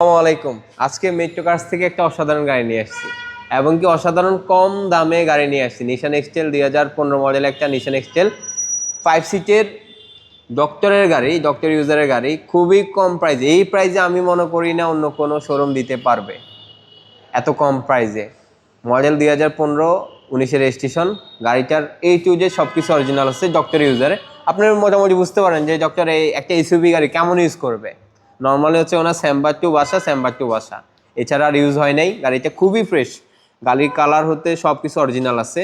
আসসালামু আলাইকুম। আজকে মেট্রো কার্স থেকে একটা অসাধারণ গাড়ি নিয়ে আসছি। এবং কি অসাধারণ কম দামে গাড়ি নিয়ে আসছি। নিশান এক্সটেল দুই হাজার পনেরো মডেল একটা নিশান এক্সটেল ফাইভ সিটের ডক্টরের গাড়ি ডক্টর ইউজারের গাড়ি। খুবই কম প্রাইসে এই প্রাইজে আমি মনে করি না অন্য কোনো শোরুম দিতে পারবে। এত কম প্রাইজে মডেল দুই হাজার পনেরো উনিশের রেজিস্ট্রেশন গাড়িটার এই টু যে সব কিছু অরিজিনাল আছে ডক্টর ইউজারে আপনারা মোটামুটি বুঝতে পারেন যে ডক্টর এই একটা এসইউভি গাড়ি কেমন ইউজ করবে। নর্মালি হচ্ছে ওনার স্যাম্বার টু বাসা স্যাম্বার টু বাসা এছাড়া আর ইউজ হয় নাই। গাড়িটা খুবই ফ্রেশ গাড়ির কালার হতে সব কিছু অরিজিনাল আছে।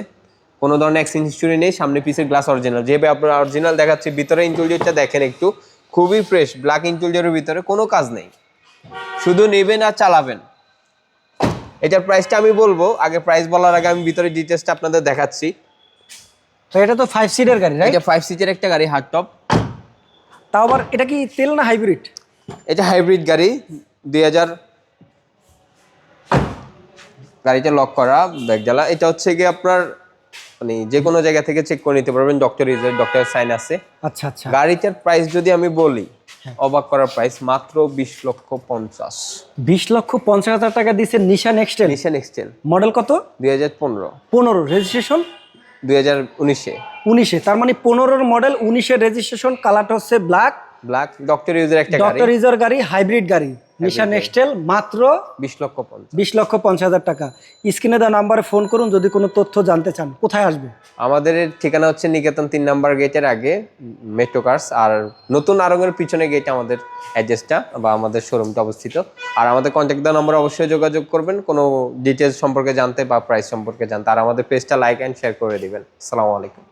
কোনো ধরনের অ্যাক্সিডেন্ট হিস্টোরি নেই। সামনে পিসের গ্লাস অরিজিনাল যেভাবে আপনার অরিজিনাল দেখাচ্ছে ভিতরে ইন্টেরিয়রটা দেখেন একটু। খুবই ফ্রেশ ব্ল্যাক ইন্টেরিয়রের ভিতরে কোনো কাজ নেই। শুধু নেবেন আর চালাবেন। এটার প্রাইসটা আমি বলব। আগে প্রাইস বলার আগে আমি ভিতরে ডিটেলসটা আপনাদের দেখাচ্ছি। তো এটা তো ফাইভ সিটের গাড়ি রাইট এটা ফাইভ সিটের একটা গাড়ি হার্ড টপ তাও আবার এটা কি তেল না হাইব্রিড এটা হাইব্রিড গাড়ি দুই হাজার গাড়িটা লক করা ব্যাগ জ্বালা। এটা হচ্ছে গিয়ে আপনার মানে যে কোনো জায়গা থেকে চেক করে নিতে পারবেন ডক্টর ইউজার ডক্টর সাইন আছে। আচ্ছা আচ্ছা। গাড়িটার প্রাইস যদি আমি বলি অবাক করার প্রাইস মাত্র বিশ লক্ষ পঞ্চাশ। বিশ লক্ষ পঞ্চাশ হাজার টাকা দিচ্ছে নিশান এক্সটেল নিশান এক্সটেল মডেল কত? দুই হাজার পনেরো। পনেরো রেজিস্ট্রেশন দুই হাজার উনিশে। উনিশে তার মানে পনেরোর মডেল উনিশের রেজিস্ট্রেশন কালারটা হচ্ছে ব্ল্যাক ব্ল্যাক ডক্টর ইউজার একটা গাড়ি। ডক্টর গাড়ি হাইব্রিড গাড়ি। নিশান এক্সটেল মাত্র বিশ লক্ষ বিশ লক্ষ পঞ্চাশ হাজার টাকা। স্ক্রিনে দেওয়া নাম্বারে ফোন করুন যদি কোনো তথ্য জানতে চান কোথায় আসবে? আমাদের ঠিকানা হচ্ছে নিকেতন তিন নাম্বার গেটের আগে মেট্রো কার্স আর নতুন আরঙের পিছনে গেটে আমাদের অ্যাড্রেসটা বা আমাদের শোরুমটা অবস্থিত। আর আমাদের কন্ট্যাক্ট দেওয়া নম্বর অবশ্যই যোগাযোগ করবেন কোনো ডিটেলস সম্পর্কে জানতে বা প্রাইস সম্পর্কে জানতে। আর আমাদের পেজটা লাইক অ্যান্ড শেয়ার করে দিবেন। আসসালামু আলাইকুম।